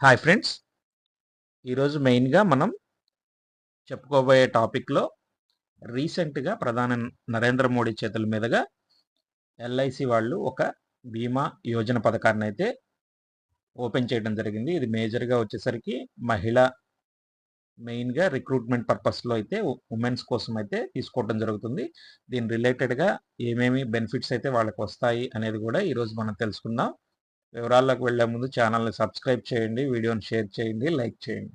Hi friends ఈరోజు మెయిన్గా మనం చెప్పుకోబోయే టాపిక్లో రీసెంట్గా ప్రధాని నరేంద్ర మోడీ చేతుల మీదుగా ఎల్ఐసి వాళ్ళు ఒక బీమా యోజన పథకాన్ని అయితే ఓపెన్ చేయడం జరిగింది. ఇది మేజర్గా వచ్చేసరికి మహిళ మెయిన్గా రిక్రూట్మెంట్ పర్పస్లో అయితే ఉమెన్స్ కోసం అయితే తీసుకోవడం జరుగుతుంది. దీని రిలేటెడ్గా ఏమేమి బెనిఫిట్స్ అయితే వాళ్ళకి వస్తాయి అనేది కూడా ఈరోజు మనం తెలుసుకుందాం. వివరాల్లోకి వెళ్ళే ముందు ఛానల్ని సబ్స్క్రైబ్ చేయండి వీడియోని షేర్ చేయండి లైక్ చేయండి.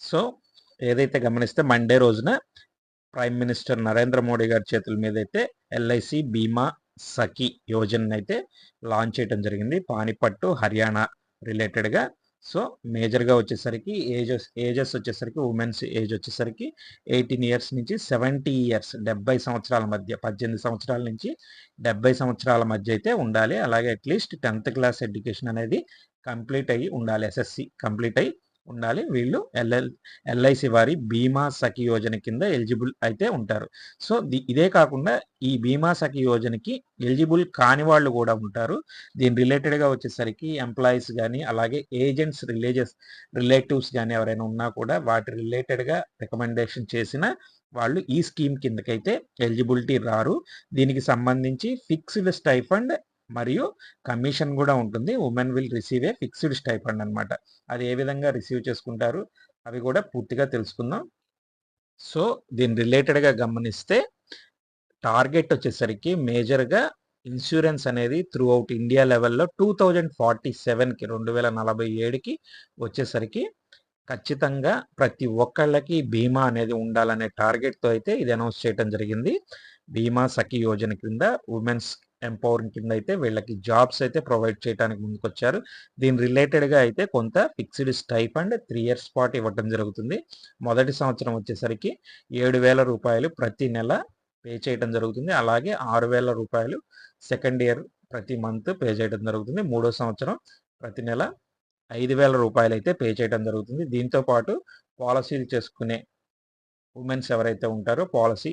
సో ఏదైతే గమనిస్తే మండే రోజున ప్రైమ్ మినిస్టర్ నరేంద్ర మోడీ గారి చేతుల మీద అయితే ఎల్ఐసి బీమా సఖి యోజన అయితే లాంచ్ చేయడం జరిగింది. పానిపట్టు హర్యానా రిలేటెడ్గా సో మేజర్గా వచ్చేసరికి ఏజెస్ ఏజెస్ వచ్చేసరికి ఉమెన్స్ ఏజ్ వచ్చేసరికి ఎయిటీన్ ఇయర్స్ నుంచి సెవెంటీ ఇయర్స్ డెబ్బై సంవత్సరాల మధ్య పద్దెనిమిది సంవత్సరాల నుంచి డెబ్బై సంవత్సరాల మధ్య అయితే ఉండాలి. అలాగే at least tenth class education అనేది కంప్లీట్ అయ్యి ఉండాలి ఎస్ఎస్సి కంప్లీట్ అయ్యి ఉండాలి. వీళ్ళు ఎల్ఎల్ ఎల్ఐసి వారి బీమా సఖి యోజన కింద ఎలిజిబుల్ అయితే ఉంటారు. సో ఇదే కాకుండా ఈ బీమా సఖి యోజనకి ఎలిజిబుల్ కాని వాళ్ళు కూడా ఉంటారు. దీని రిలేటెడ్గా వచ్చేసరికి ఎంప్లాయీస్ కానీ అలాగే ఏజెంట్స్ రిలేజెస్ రిలేటివ్స్ కానీ ఎవరైనా ఉన్నా కూడా వాటి రిలేటెడ్గా రికమెండేషన్ చేసిన వాళ్ళు ఈ స్కీమ్ కిందకైతే ఎలిజిబిలిటీ రారు. దీనికి సంబంధించి ఫిక్స్డ్ స్టైఫండ్ మరియు కమిషన్ కూడా ఉంటుంది. Women will receive a fixed stipend అనమాట అది ఏ విధంగా రిసీవ్ చేసుకుంటారు? అవి కూడా పూర్తిగా తెలుసుకుందాం. సో దీని రిలేటెడ్గా గమనిస్తే టార్గెట్ వచ్చేసరికి మేజర్గా ఇన్సూరెన్స్ అనేది త్రూ అవుట్ ఇండియా లెవెల్లో టూ థౌజండ్ ఫార్టీ సెవెన్కి రెండు వేల నలభై ఏడుకి వచ్చేసరికి ఖచ్చితంగా ప్రతి ఒక్కళ్ళకి బీమా అనేది ఉండాలనే టార్గెట్తో అయితే ఇది అనౌన్స్ చేయడం జరిగింది. బీమా సఖి యోజన క్రింద ఉమెన్స్ ఎంపవరింగ్ కింద అయితే వీళ్ళకి జాబ్స్ అయితే ప్రొవైడ్ చేయడానికి ముందుకొచ్చారు. దీని రిలేటెడ్గా అయితే కొంత ఫిక్స్డ్ స్టైప్ అండ్ త్రీ ఇయర్స్ పాటు ఇవ్వడం జరుగుతుంది. మొదటి సంవత్సరం వచ్చేసరికి ఏడు వేల రూపాయలు ప్రతి నెల పే చేయడం జరుగుతుంది. అలాగే ఆరు వేల రూపాయలు సెకండ్ ఇయర్ ప్రతి మంత్ పే చేయడం జరుగుతుంది. మూడో సంవత్సరం ప్రతి నెల ఐదు వేల రూపాయలు అయితే పే చేయడం జరుగుతుంది. దీంతో పాటు పాలసీలు చేసుకునే ఉమెన్స్ ఎవరైతే ఉంటారో పాలసీ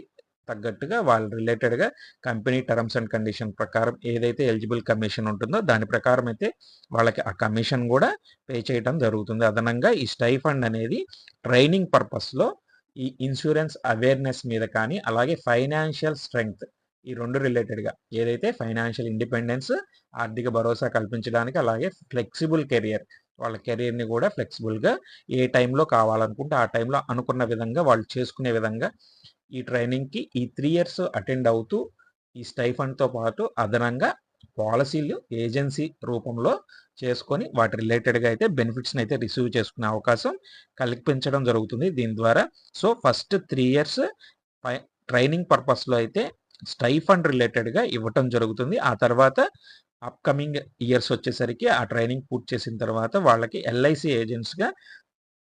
తగ్గట్టుగా వాళ్ళ రిలేటెడ్గా కంపెనీ టర్మ్స్ అండ్ కండిషన్ ప్రకారం ఏదైతే ఎలిజిబుల్ కమిషన్ ఉంటుందో దాని ప్రకారం అయితే వాళ్ళకి ఆ కమిషన్ కూడా పే చేయడం జరుగుతుంది. అదనంగా ఈ స్టైఫండ్ అనేది ట్రైనింగ్ పర్పస్లో ఈ ఇన్సూరెన్స్ అవేర్నెస్ మీద కానీ అలాగే ఫైనాన్షియల్ స్ట్రెంగ్త్ ఈ రెండు రిలేటెడ్గా ఏదైతే ఫైనాన్షియల్ ఇండిపెండెన్స్ ఆర్థిక భరోసా కల్పించడానికి అలాగే ఫ్లెక్సిబుల్ కెరియర్ వాళ్ళ కెరీర్ని కూడా ఫ్లెక్సిబుల్గా ఏ టైంలో కావాలనుకుంటే ఆ టైంలో అనుకున్న విధంగా వాళ్ళు చేసుకునే విధంగా ఈ ట్రైనింగ్కి ఈ త్రీ ఇయర్స్ అటెండ్ అవుతూ ఈ స్టైఫండ్తో పాటు అదనంగా పాలసీలు ఏజెన్సీ రూపంలో చేసుకొని వాటి రిలేటెడ్గా అయితే బెనిఫిట్స్ని అయితే రిసీవ్ చేసుకునే అవకాశం కల్పించడం జరుగుతుంది దీని ద్వారా. So first three years training పర్పస్లో అయితే స్టైఫండ్ రిలేటెడ్గా ఇవ్వటం జరుగుతుంది. ఆ తర్వాత అప్కమింగ్ ఇయర్స్ వచ్చేసరికి ఆ ట్రైనింగ్ పూర్తి చేసిన తర్వాత వాళ్ళకి ఎల్ఐసి ఏజెంట్స్గా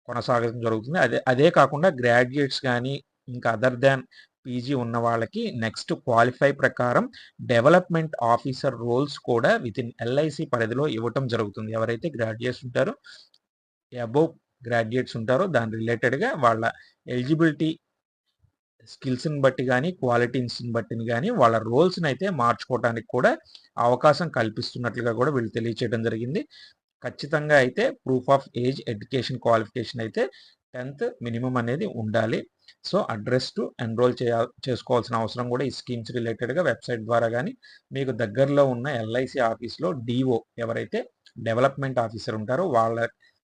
కొనసాగడం జరుగుతుంది. అదే అదే కాకుండా గ్రాడ్యుయేట్స్ కానీ ఇంకా అదర్ దాన్ పీజీ ఉన్న వాళ్ళకి నెక్స్ట్ క్వాలిఫై ప్రకారం డెవలప్మెంట్ ఆఫీసర్ రోల్స్ కూడా విత్ ఇన్ ఎల్ఐసి పరిధిలో ఇవ్వటం జరుగుతుంది. ఎవరైతే గ్రాడ్యుయేట్స్ ఉంటారో అబోవ్ గ్రాడ్యుయేట్స్ ఉంటారో దాని రిలేటెడ్గా వాళ్ళ ఎలిజిబిలిటీ స్కిల్స్ని బట్టి కానీ క్వాలిటీస్ని బట్టిని కానీ వాళ్ళ రోల్స్ని అయితే మార్చుకోవడానికి కూడా అవకాశం కల్పిస్తున్నట్లుగా కూడా వీళ్ళు తెలియచేయడం జరిగింది. ఖచ్చితంగా అయితే proof of age education qualification అయితే టెన్త్ మినిమం అనేది ఉండాలి. సో అడ్రస్ టు ఎన్రోల్ చేయా చేసుకోవాల్సిన అవసరం కూడా ఈ స్కీమ్స్ రిలేటెడ్గా వెబ్సైట్ ద్వారా కానీ మీకు దగ్గరలో ఉన్న ఎల్ఐసి ఆఫీస్లో డిఓ ఎవరైతే డెవలప్మెంట్ ఆఫీసర్ ఉంటారో వాళ్ళ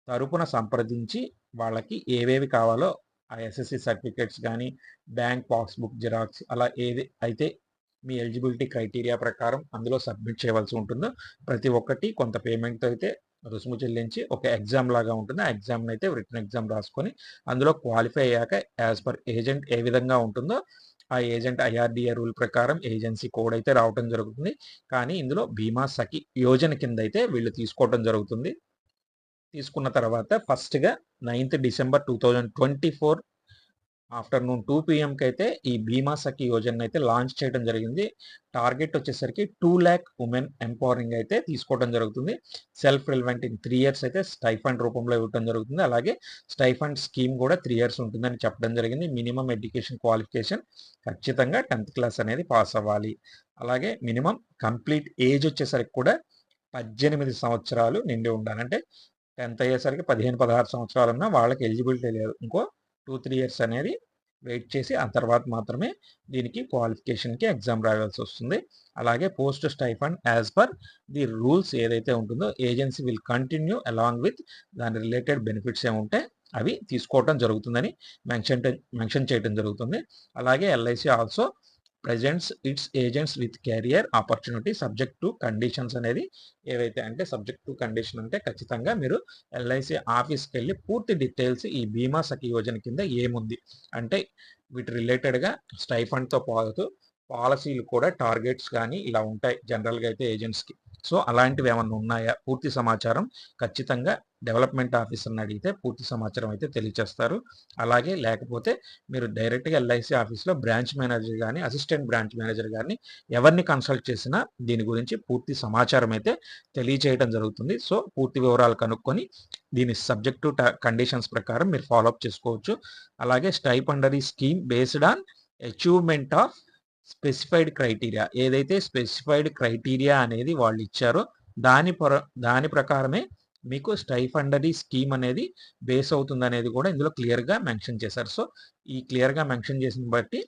తరపున సంప్రదించి వాళ్ళకి ఏవేవి కావాలో ఆ ఎస్ఎస్సి సర్టిఫికేట్స్ కానీ బ్యాంక్ పాస్బుక్ జిరాక్స్ అలా ఏది అయితే మీ ఎలిజిబిలిటీ క్రైటీరియా ప్రకారం అందులో సబ్మిట్ చేయవలసి ఉంటుందో. ప్రతి ఒక్కటి కొంత పేమెంట్తో అయితే రుసుము చెల్లించి ఒక ఎగ్జామ్ లాగా ఉంటుంది. ఆ ఎగ్జామ్ని అయితే రిటర్న్ ఎగ్జామ్ రాసుకొని అందులో క్వాలిఫై అయ్యాక యాజ్ పర్ ఏజెంట్ ఏ విధంగా ఉంటుందో ఆ ఏజెంట్ ఐఆర్డిఏ రూల్ ప్రకారం ఏజెన్సీ కోడ్ అయితే రావటం జరుగుతుంది. కానీ ఇందులో బీమా సఖి యోజన కింద అయితే వీళ్ళు తీసుకోవటం జరుగుతుంది. తీసుకున్న తర్వాత ఫస్ట్గా ninth December two thousand twenty four afternoon two పిఎంకి అయితే ఈ భీమా సఖి యోజన అయితే లాంచ్ చేయడం జరిగింది. టార్గెట్ వచ్చేసరికి టూ ల్యాక్ ఉమెన్ ఎంపవరింగ్ అయితే తీసుకోవడం జరుగుతుంది. Self relevant in three years అయితే స్టైఫండ్ రూపంలో ఇవ్వడం జరుగుతుంది. అలాగే స్టైఫండ్ స్కీమ్ కూడా త్రీ ఇయర్స్ ఉంటుందని చెప్పడం జరిగింది. మినిమం ఎడ్యుకేషన్ క్వాలిఫికేషన్ ఖచ్చితంగా టెన్త్ క్లాస్ అనేది పాస్ అవ్వాలి. అలాగే మినిమం కంప్లీట్ ఏజ్ వచ్చేసరికి కూడా పద్దెనిమిది సంవత్సరాలు నిండి ఉండాలంటే టెన్త్ అయ్యేసరికి పదిహేను పదహారు సంవత్సరాలు ఉన్న వాళ్ళకి ఎలిజిబిలిటీ లేదు. ఇంకో టూ త్రీ ఇయర్స్ అనేది వెయిట్ చేసి ఆ తర్వాత మాత్రమే దీనికి క్వాలిఫికేషన్కి ఎగ్జామ్ రాయాల్సి వస్తుంది. అలాగే post stipend as per the rules ఏదైతే ఉంటుందో agency will continue along with దాని రిలేటెడ్ బెనిఫిట్స్ ఏముంటే అవి తీసుకోవటం జరుగుతుందని మెన్షన్ మెన్షన్ చేయడం జరుగుతుంది. అలాగే LIC also presents its agents with career opportunity subject to conditions అనేది ఏవైతే అంటే సబ్జెక్ట్ టు కండిషన్ అంటే ఖచ్చితంగా మీరు ఎల్ఐసి ఆఫీస్కి వెళ్ళి పూర్తి డీటెయిల్స్ ఈ బీమా సఖి యోజన కింద ఏముంది? అంటే వీటి రిలేటెడ్గా స్టైఫండ్తో పాటు పాలసీలు కూడా టార్గెట్స్ కానీ ఇలా ఉంటాయి జనరల్గా అయితే ఏజెంట్స్కి సో అలాంటివి ఏమన్నా ఉన్నాయా? పూర్తి సమాచారం ఖచ్చితంగా డెవలప్మెంట్ ఆఫీసర్ని అడిగితే పూర్తి సమాచారం అయితే తెలియచేస్తారు. అలాగే లేకపోతే మీరు డైరెక్ట్గా ఎల్ఐసి ఆఫీస్లో బ్రాంచ్ మేనేజర్ కానీ అసిస్టెంట్ బ్రాంచ్ మేనేజర్ కానీ ఎవరిని కన్సల్ట్ చేసినా దీని గురించి పూర్తి సమాచారం అయితే తెలియచేయడం జరుగుతుంది. సో పూర్తి వివరాలు కనుక్కొని దీని సబ్జెక్టు కండిషన్స్ ప్రకారం మీరు ఫాలోఅప్ చేసుకోవచ్చు. అలాగే stipendiary scheme based on achievement of specified criteria. ఏదైతే స్పెసిఫైడ్ క్రైటీరియా అనేది వాళ్ళు ఇచ్చారో దాని దాని ప్రకారమే మీకు స్టైఫండరీ స్కీమ్ అనేది బేస్ అవుతుంది అనేది కూడా ఇందులో క్లియర్గా మెన్షన్ చేశారు. సో ఈ క్లియర్గా మెన్షన్ చేసిన బట్టి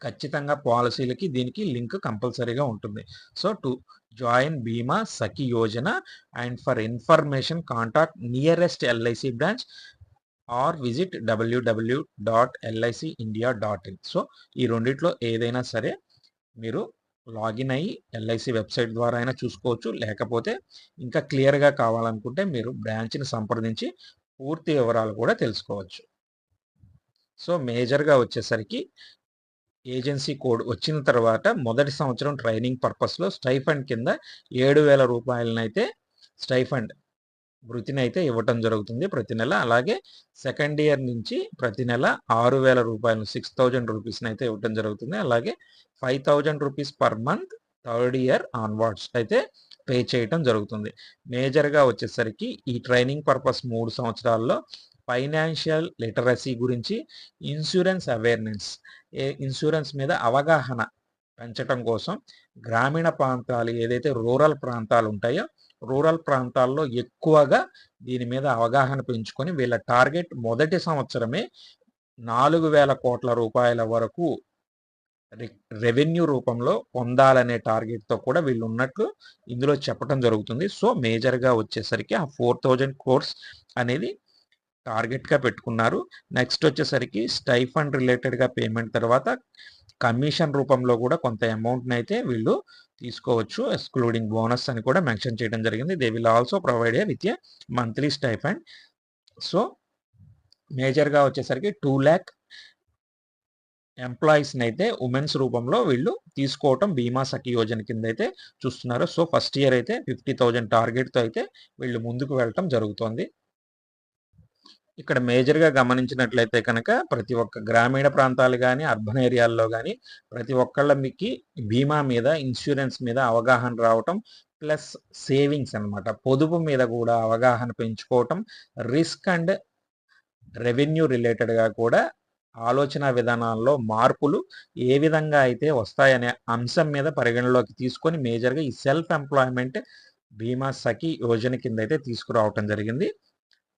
ఖచ్చితంగా పాలసీలకి దీనికి లింక్ కంపల్సరీగా ఉంటుంది. So to join Bima Sakhi Yojana and for information contact nearest LIC branch or visit W W dot LIC India dot in so ఈ రెండిట్లో ఏదైనా సరే మీరు లాగిన్ అయ్యి ఎల్ఐసి వెబ్సైట్ ద్వారా అయినా చూసుకోవచ్చు. లేకపోతే ఇంకా క్లియర్గా కావాలనుకుంటే మీరు బ్రాంచ్ని సంప్రదించి పూర్తి వివరాలు కూడా తెలుసుకోవచ్చు. సో మేజర్గా వచ్చేసరికి ఏజెన్సీ కోడ్ వచ్చిన తర్వాత మొదటి సంవత్సరం ట్రైనింగ్ పర్పస్లో స్టైఫండ్ కింద ఏడు వేల రూపాయలనైతే స్టైఫండ్ వృత్తిని అయితే ఇవ్వటం జరుగుతుంది ప్రతి నెల. అలాగే సెకండ్ ఇయర్ నుంచి ప్రతి నెల ఆరు వేల రూపాయలు సిక్స్ థౌజండ్ రూపీస్ని అయితే ఇవ్వటం జరుగుతుంది. అలాగే five thousand rupees per month third year onwards అయితే పే చేయటం జరుగుతుంది. మేజర్గా వచ్చేసరికి ఈ ట్రైనింగ్ పర్పస్ మూడు సంవత్సరాల్లో ఫైనాన్షియల్ లిటరసీ గురించి ఇన్సూరెన్స్ అవేర్నెస్ ఏ ఇన్సూరెన్స్ మీద అవగాహన పెంచడం కోసం గ్రామీణ ప్రాంతాలు ఏదైతే రూరల్ ప్రాంతాలు ఉంటాయో రూరల్ ప్రాంతాల్లో ఎక్కువగా దీని మీద అవగాహన పెంచుకొని వీళ్ళ టార్గెట్ మొదటి సంవత్సరమే నాలుగు వేల కోట్ల రూపాయల వరకు రెవెన్యూ రూపంలో పొందాలనే టార్గెట్తో కూడా వీళ్ళు ఉన్నట్లు ఇందులో చెప్పడం జరుగుతుంది. సో మేజర్గా వచ్చేసరికి ఆ ఫోర్ థౌజండ్ కోర్స్ అనేది టార్గెట్గా పెట్టుకున్నారు. నెక్స్ట్ వచ్చేసరికి స్టైఫండ్ రిలేటెడ్గా పేమెంట్ తర్వాత కమిషన్ రూపంలో కూడా కొంత అమౌంట్ని అయితే వీళ్ళు తీసుకోవచ్చు ఎక్స్క్లూడింగ్ బోనస్ అని కూడా మెన్షన్ చేయడం జరిగింది. They will also provide a with a monthly stipend so మేజర్గా వచ్చేసరికి టూ ల్యాక్ ఎంప్లాయీస్ని అయితే ఉమెన్స్ రూపంలో వీళ్ళు తీసుకోవటం బీమా సఖి యోజన కింద అయితే చూస్తున్నారు. సో ఫస్ట్ ఇయర్ అయితే ఫిఫ్టీ థౌజండ్ టార్గెట్తో అయితే వీళ్ళు ముందుకు వెళ్ళటం జరుగుతోంది. ఇక్కడ మేజర్గా గమనించినట్లయితే కనుక ప్రతి ఒక్క గ్రామీణ ప్రాంతాలు కానీ అర్బన్ ఏరియాల్లో కానీ ప్రతి ఒక్కళ్ళ మీకు బీమా మీద ఇన్సూరెన్స్ మీద అవగాహన రావటం ప్లస్ సేవింగ్స్ అనమాట పొదుపు మీద కూడా అవగాహన పెంచుకోవటం రిస్క్ అండ్ రెవెన్యూ రిలేటెడ్గా కూడా ఆలోచన విధానాల్లో మార్పులు ఏ విధంగా అయితే వస్తాయనే అంశం మీద పరిగణలోకి తీసుకొని మేజర్గా ఈ సెల్ఫ్ ఎంప్లాయ్మెంట్ బీమా సఖి యోజన కింద అయితే తీసుకురావటం జరిగింది.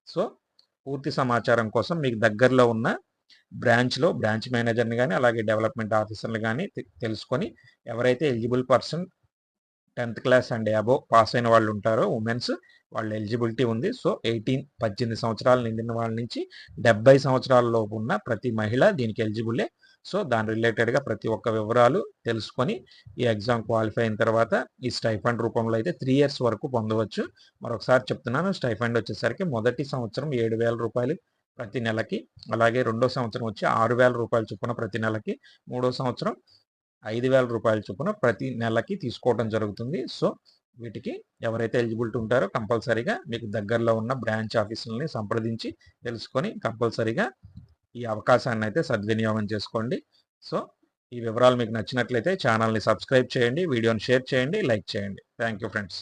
సో పూర్తి సమాచారం కోసం మీకు దగ్గరలో ఉన్న బ్రాంచ్లో బ్రాంచ్ మేనేజర్ని కానీ అలాగే డెవలప్మెంట్ ఆఫీసర్ని కానీ తెలుసుకొని ఎవరైతే eligible person tenth class and above pass అయిన వాళ్ళు ఉంటారో ఉమెన్స్ వాళ్ళ ఎలిజిబిలిటీ ఉంది. సో ఎయిటీన్ పద్దెనిమిది సంవత్సరాలు నిండిన వాళ్ళ నుంచి డెబ్బై సంవత్సరాల లోపు ఉన్న ప్రతి మహిళ దీనికి ఎలిజిబులే. సో దాని రిలేటెడ్గా ప్రతి ఒక్క వివరాలు తెలుసుకొని ఈ ఎగ్జామ్ క్వాలిఫై అయిన తర్వాత ఈ స్టైఫండ్ రూపంలో అయితే త్రీ ఇయర్స్ వరకు పొందవచ్చు. మరొకసారి చెప్తున్నాను స్టైఫండ్ వచ్చేసరికి మొదటి సంవత్సరం ఏడు వేల రూపాయలు ప్రతి నెలకి అలాగే రెండో సంవత్సరం వచ్చి ఆరు వేల రూపాయలు చొప్పున ప్రతి నెలకి మూడో సంవత్సరం ఐదు వేల రూపాయల చొప్పున ప్రతి నెలకి తీసుకోవడం జరుగుతుంది. సో వీటికి ఎవరైతే ఎలిజిబిలిటీ ఉంటారో కంపల్సరీగా మీకు దగ్గరలో ఉన్న బ్రాంచ్ ఆఫీసులని సంప్రదించి తెలుసుకొని కంపల్సరీగా ఈ అవకాశాన్ని అయితే సద్వినియోగం చేసుకోండి. సో ఈ వివరాలు మీకు నచ్చినట్లయితే ఛానల్ని సబ్స్క్రైబ్ చేయండి వీడియోని షేర్ చేయండి లైక్ చేయండి. Thank you friends.